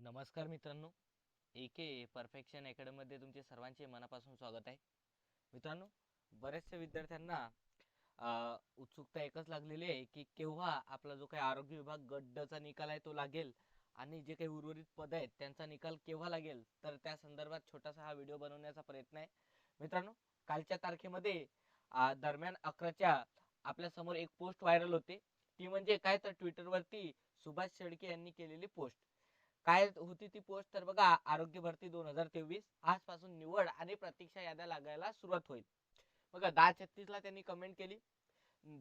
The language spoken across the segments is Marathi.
नमस्कार मित्रांनो. ए के परफेक्शन अकॅडमीमध्ये तुमचे सर्वांचे मनापासून स्वागत आहे. मित्रांनो बऱ्याचशा विद्यार्थ्यांना उत्सुकता एकच लागलेली आहे की केव्हा आपला जो काही आरोग्य विभाग गड्डचा निकाल आहे तो लागेल आणि जे काही उर्वरित पद आहेत त्यांचा निकाल केव्हा लागेल तर त्या संदर्भात छोटासा हा व्हिडिओ बनवण्याचा प्रयत्न आहे. मित्रांनो कालच्या तारखेमध्ये दरम्यान अकराच्या आपल्यासमोर एक पोस्ट व्हायरल होते. ती म्हणजे काय? तर ट्विटरवरती सुभाष शेळके यांनी केलेली पोस्ट. काय होती ती पोस्ट तर बघा आरोग्य भरती दोन हजार तेवीस आजपासून निवड आणि प्रतीक्षा याद्या लागायला सुरुवात होईल. बघा दहा छत्तीस ला त्यांनी कमेंट केली.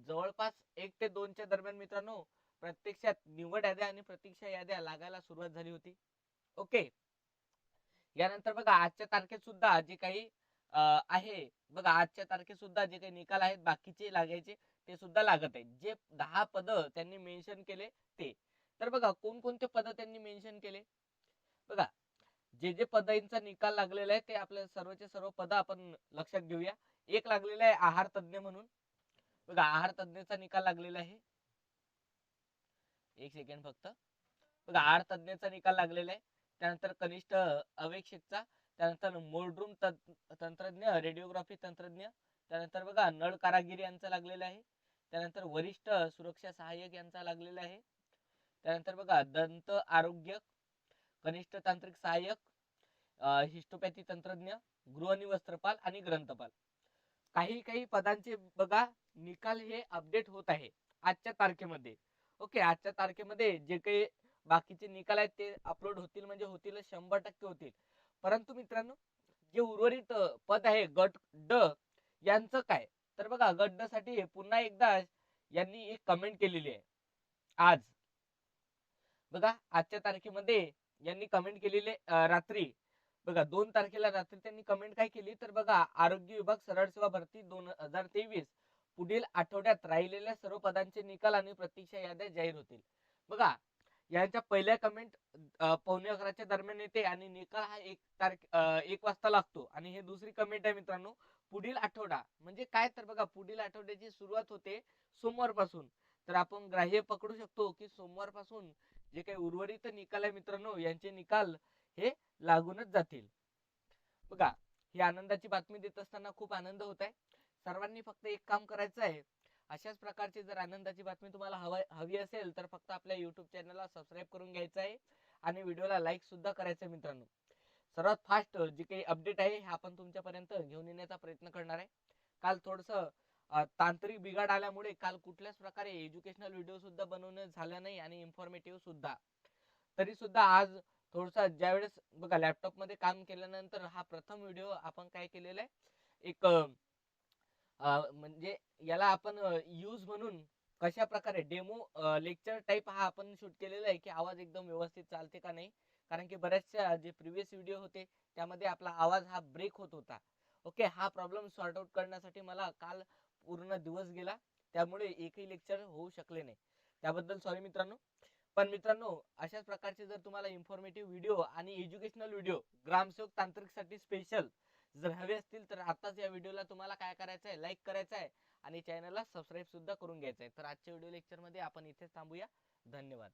जवळपास एक ते दोनच्या दरम्यान मित्रांनो प्रत्यक्षात निवड याद्या आणि प्रतीक्षा याद्या लागायला सुरुवात झाली होती. ओके यानंतर बघा आजच्या तारखेत सुद्धा जे काही आहे बघा आजच्या तारखेत सुद्धा जे काही निकाल आहेत बाकीचे लागायचे ते सुद्धा लागत आहेत. जे दहा पद त्यांनी मेन्शन केले ते. तर बघा कोणकोणते पद त्यांनी मेन्शन केले? बघा जे जे पदांचा निकाल लागलेला आहे ते आपल्या सर्वचे सर्व पद आपण लक्षात घेऊया. एक लागलेला आहे आहार तज्ञ म्हणून. बघा आहार तज्ञचा निकाल लागलेला आहे. एक सेकंड फक्त. बघा आहार तज्ञचा निकाल लागलेला आहे. त्यानंतर कनिष्ठ अवेक्षकचा त्यानंतर मोल्ड्रूम तंत्रज्ञ रेडिओग्राफी तंत्रज्ञ त्यानंतर बघा नळ कारागिरी यांचा लागलेला आहे. त्यानंतर वरिष्ठ सुरक्षा सहाय्यक यांचा लागलेला आहे. त्यानंतर बघा दंत आरोग्य कनिष्ठ तांत्रिक सहाय्यक हिस्टोपॅथी तंत्रज्ञ गृह आणि वस्त्रपाल आणि ग्रंथपाल. काही काही पदांचे बघा निकाल हे अपडेट होत आहे आजच्या तारखेमध्ये. ओके आजच्या तारखेमध्ये जे काही बाकीचे निकाल आहेत ते अपलोड होतील म्हणजे होतील शंभर टक्के होतील. परंतु मित्रांनो जे उर्वरित पद आहे गट ड यांचं काय? तर बघा गट ड साठी पुन्हा एकदा यांनी एक कमेंट केलेली आहे. आज. बघा आजच्या तारखेमध्ये यांनी कमेंट केलेले रात्री. बघा दोन तारखेला रात्री त्यांनी कमेंट काय केली? तर बघा आरोग्य विभाग सरळ सेवा भरती दोन हजार तेवीस. पुढील आठवड्यात राहिलेल्या सर्व पदांचे निकाल आणि प्रतीक्षा याद्या जाहीर होतील. बघा यांच्या पहिल्या कमेंट पावणे अकराच्या दरम्यान येते आणि निकाल हा एक तारखे एक वाजता लागतो. आणि हे दुसरी कमेंट आहे मित्रांनो पुढील आठवडा. म्हणजे काय? तर बघा पुढील आठवड्याची सुरुवात होते सोमवारपासून. तर आपण ग्राह्य पकडू शकतो की सोमवारपासून जे काही उर्वरित निकाल आहे मित्रांनो यांचे निकाल हे लागूनच जातील. बघा ही आनंदाची बातमी देत असताना खूप आनंद होत आहे. सर्वांनी फक्त एक काम करायचं आहे. अशाच प्रकारची जर आनंदाची बातमी तुम्हाला हवा हवी असेल तर फक्त आपल्या युट्यूब चॅनलला सबस्क्राईब करून घ्यायचं आहे आणि व्हिडिओला लाईक सुद्धा करायचं आहे मित्रांनो. सर्वात फास्ट जे काही अपडेट आहे हे आपण तुमच्यापर्यंत घेऊन येण्याचा प्रयत्न करणार आहे. काल थोडस तांत्रिक बिघाड आल्यामुळे काल कुठल्याच प्रकारे एज्युकेशनल व्हिडिओ सुद्धा बनवणं झालं नाही आणि इन्फॉर्मेटिव्ह सुद्धा. तरी सुद्धा आज थोडसा ज्यावेळेस बघा लॅपटॉपमध्ये काम केल्यानंतर हा प्रथम व्हिडिओ आपण काय केलेला आहे? एक म्हणजे याला आपण यूज म्हणून कशा प्रकारे डेमो लेक्चर टाईप हा आपण शूट केलेला आहे की आवाज एकदम व्यवस्थित चालते का नाही? कारण की बऱ्याचशा जे प्रिव्हियस व्हिडिओ होते त्यामध्ये आपला आवाज हा ब्रेक होत होता. ओके हा प्रॉब्लेम सॉर्ट आउट करण्यासाठी मला काल पूर्ण दिवस गेला. त्यामुळे एकही लेक्चर होऊ शकले नाही. त्याबद्दल सॉरी मित्रांनो. पण मित्रांनो अशाच प्रकारचे जर तुम्हाला इन्फॉर्मेटिव्ह व्हिडिओ आणि एज्युकेशनल व्हिडिओ ग्रामसेवक तांत्रिकसाठी स्पेशल जर हवे असतील तर आताच या व्हिडिओला तुम्हाला काय करायचं आहे लाईक करायचं आहे आणि चॅनलला सबस्क्राईब सुद्धा करून घ्यायचं आहे तर आजच्या व्हिडिओ लेक्चरमध्ये आपण इथेच थांबूया. धन्यवाद.